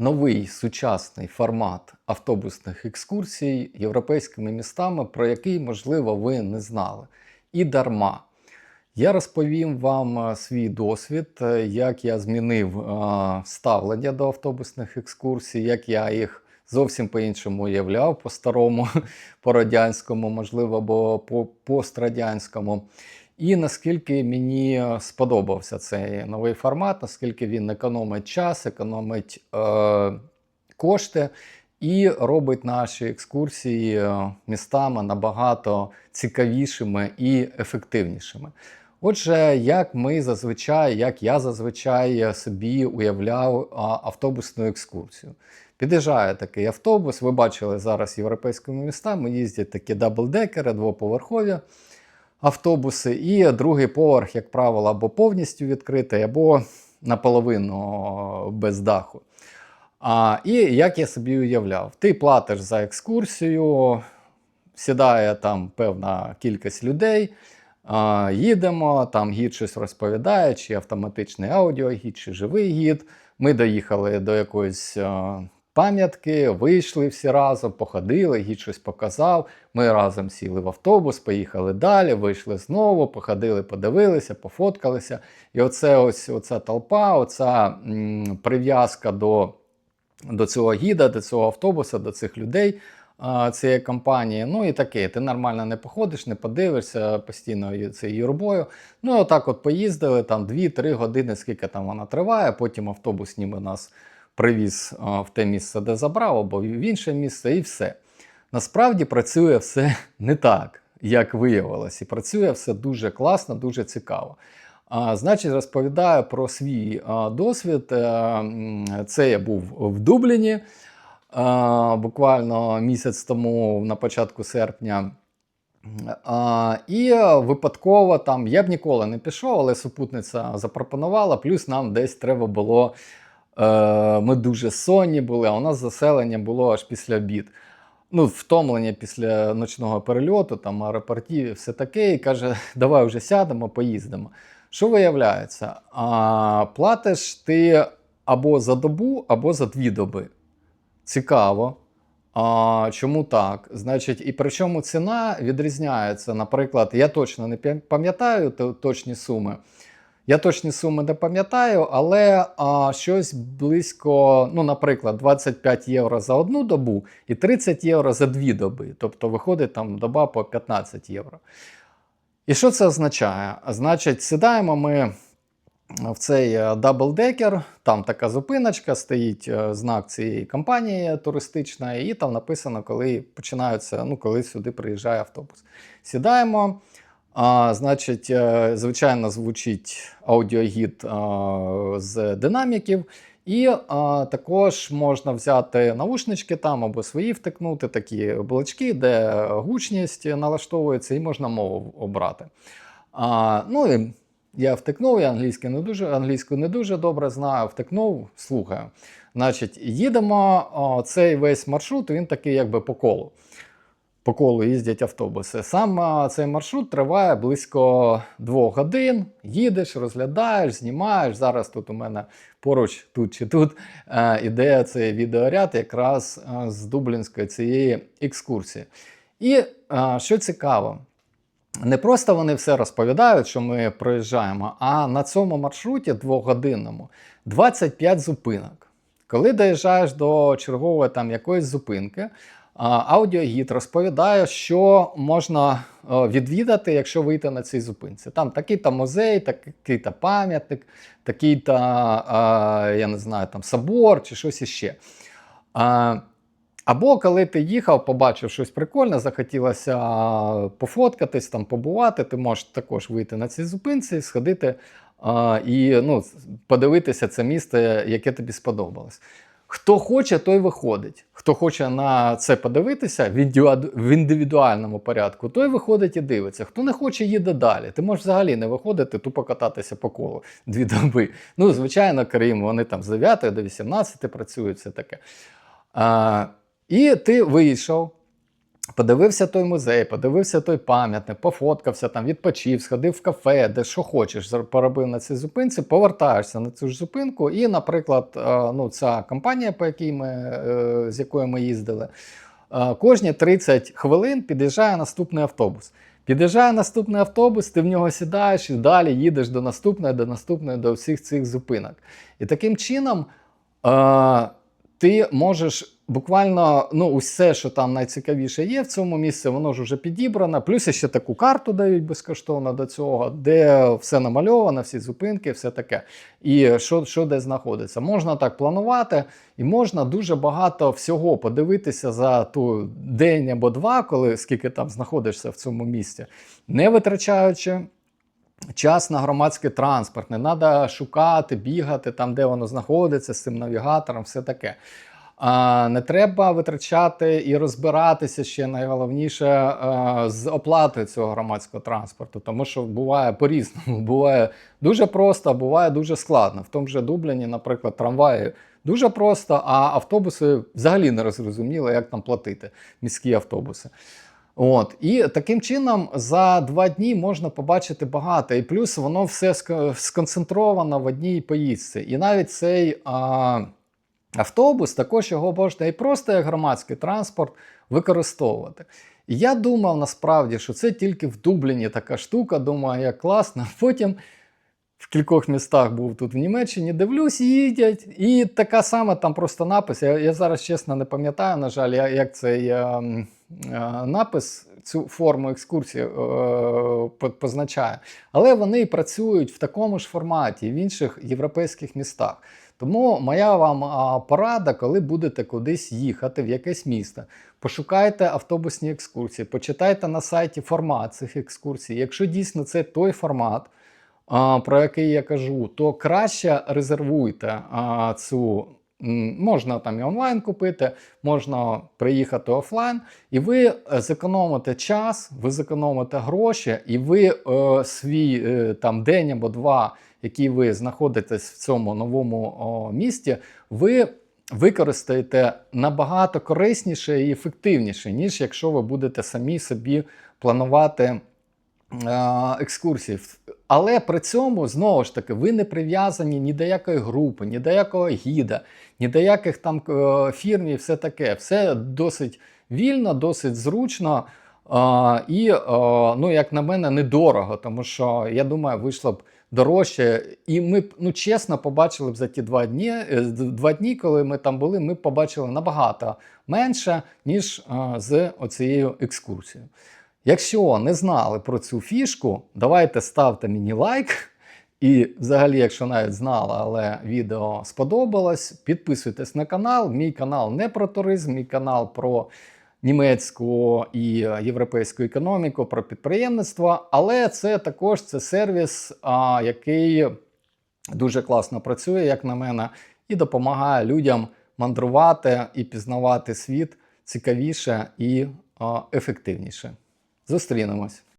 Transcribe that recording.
новий сучасний формат автобусних екскурсій європейськими містами, про який, можливо, ви не знали. І дарма. Я розповім вам е, свій досвід, е, як я змінив е, ставлення до автобусних екскурсій, як я їх зовсім по-іншому уявляв, по-старому, по-радянському, можливо, або по пострадянському. І наскільки мені сподобався цей новий формат, наскільки він економить час, економить е, кошти і робить наші екскурсії е, містами набагато цікавішими і ефективнішими. Отже, як ми зазвичай, як я зазвичай собі уявляв автобусну екскурсію. Під'їжджає такий автобус. Ви бачили зараз європейськими містами їздять такі даблдекери, двоповерхові автобуси, і другий поверх, як правило, або повністю відкритий, або наполовину без даху. А, І як я собі уявляв, ти платиш за екскурсію, сідає там певна кількість людей. Їдемо, там гід щось розповідає, чи автоматичний аудіогід, чи живий гід. Ми доїхали до якоїсь пам'ятки, вийшли всі разом, походили, гід щось показав. Ми разом сіли в автобус, поїхали далі, вийшли знову, походили, подивилися, пофоткалися. І оце ось оця толпа, оця прив'язка до, до цього гіда, до цього автобуса, до цих людей цієї компанії. Ну і таке, ти нормально не походиш, не подивишся постійно цією юрбою. Ну, отак от поїздили там 2-3 години, скільки там вона триває. Потім автобус ніби нас привіз в те місце, де забрав, або в інше місце, і все. Насправді працює все не так, як виявилось, і працює все дуже класно, дуже цікаво. А, Значить, розповідаю про свій а, досвід. А, це я був в Дубліні а, буквально місяць тому, на початку серпня. А, і випадково там я б ніколи не пішов, але супутниця запропонувала. Плюс нам десь треба було. Е, ми дуже сонні були, а у нас заселення було аж після обід. Ну, втомлення після ночного перельоту, там аеропортів все таке. І каже, давай вже сядемо, поїздимо. Що виявляється? А, Платиш ти або за добу, або за дві доби. Цікаво. А, Чому так? Значить, і причому ціна відрізняється. Наприклад, я точно не пам'ятаю точні суми. Я точні суми не пам'ятаю, але а, щось близько, ну, наприклад, 25 євро за одну добу і 30 євро за дві доби. Тобто виходить там доба по 15 євро. І що це означає? Значить, сідаємо ми в цей е, даблдекер, там така зупиночка, стоїть е, знак цієї компанії туристичної, і там написано, коли починаються, ну, коли сюди приїжджає автобус. Сідаємо. А, Значить, е, звичайно, звучить аудіогід а, з динаміків, і а, також можна взяти наушнички там або свої втикнути, такі блочки, де гучність налаштовується, і можна мову обрати. А, ну і я втикнув, я англійську не дуже, англійську не дуже добре знаю, втикнув, слухаю. Значить, їдемо о, цей весь маршрут, він такий якби по колу. По колу їздять автобуси. Сам цей маршрут триває близько двох годин. Їдеш, розглядаєш, знімаєш. Зараз тут у мене поруч, тут чи тут, е, іде цей відеоряд якраз е, з Дублінської цієї екскурсії. І е, що цікаво, не просто вони все розповідають, що ми проїжджаємо, а на цьому маршруті двогодинному 25 зупинок. Коли доїжджаєш до чергової там якоїсь зупинки, аудіогід розповідає, що можна е, відвідати, якщо вийти на цій зупинці. Там такий-то музей, такий-то пам'ятник, такий-то, е, я не знаю, там собор чи щось іще. Або коли ти їхав, побачив щось прикольне, захотілося пофоткатись, там, побувати, ти можеш також вийти на цій зупинці, сходити і ну, подивитися це місто, яке тобі сподобалось. Хто хоче, той виходить. Хто хоче на це подивитися в індивідуальному порядку, той виходить і дивиться. Хто не хоче, їде далі. Ти можеш взагалі не виходити, тупо кататися по колу дві доби. Ну, звичайно, крім вони там з 9 до 18 працюють, все таке. А, і ти вийшов. Подивився той музей, подивився той пам'ятник, пофоткався там, відпочив, сходив в кафе, де що хочеш, поробив на цій зупинці, повертаєшся на цю ж зупинку, і, наприклад, е, ну, ця компанія, по якій ми, е, з якою ми їздили, е, кожні 30 хвилин під'їжджає наступний автобус. Під'їжджає наступний автобус, ти в нього сідаєш і далі їдеш до наступної, до наступної, до всіх цих зупинок. І таким чином ти можеш буквально ну, усе, що там найцікавіше є в цьому місці, воно ж вже підібрано. Плюс ще таку карту дають безкоштовно до цього, де все намальовано, всі зупинки, все таке. І що, що де знаходиться. Можна так планувати, і можна дуже багато всього подивитися за ту день або два, коли скільки там знаходишся в цьому місці, не витрачаючи. Час на громадський транспорт, не треба шукати, бігати там, де воно знаходиться, з цим навігатором, все таке. Не треба витрачати і розбиратися ще найголовніше з оплатою цього громадського транспорту, тому що буває по-різному. Буває дуже просто, буває дуже складно. В тому же Дубліні, наприклад, трамваї дуже просто, а автобуси взагалі не розрозуміло, як там платити міські автобуси. От і таким чином за два дні можна побачити багато, і плюс воно все сконцентровано в одній поїздці. І навіть цей а, автобус також його можна і просто як громадський транспорт використовувати. І я думав насправді, що це тільки в Дубліні така штука. Думаю, як класно. Потім в кількох містах був тут в Німеччині, дивлюсь, їдять. І така сама там просто напис. Я, я зараз чесно не пам'ятаю, на жаль, як цей е, напис, цю форму екскурсії е, позначає. Але вони працюють в такому ж форматі в інших європейських містах. Тому моя вам порада, коли будете кудись їхати в якесь місто, пошукайте автобусні екскурсії, почитайте на сайті формат цих екскурсій. Якщо дійсно це той формат, про який я кажу, то краще резервуйте цю. Можна там і онлайн купити, можна приїхати офлайн, і ви зекономите час, ви зекономите гроші, і ви е, свій е, там день або два, який ви знаходитесь в цьому новому місті, ви використаєте набагато корисніше і ефективніше, ніж якщо ви будете самі собі планувати е, екскурсії. Але при цьому знову ж таки ви не прив'язані ні до якої групи, ні до якого гіда, ні до яких там е, фірм і все таке. Все досить вільно, досить зручно. е, І, ну, як на мене, недорого, тому що я думаю, вийшло б дорожче. І ми б, ну, чесно, побачили б за ті два дні, е, два дні, коли ми там були, ми б побачили набагато менше, ніж е, з оцією екскурсією. Якщо не знали про цю фішку, давайте ставте мені лайк. І взагалі, якщо навіть знали, але відео сподобалось, підписуйтесь на канал. Мій канал не про туризм, мій канал про німецьку і європейську економіку, про підприємництво. Але це також це сервіс, який дуже класно працює, як на мене, і допомагає людям мандрувати і пізнавати світ цікавіше і а, ефективніше. Зустрінемось.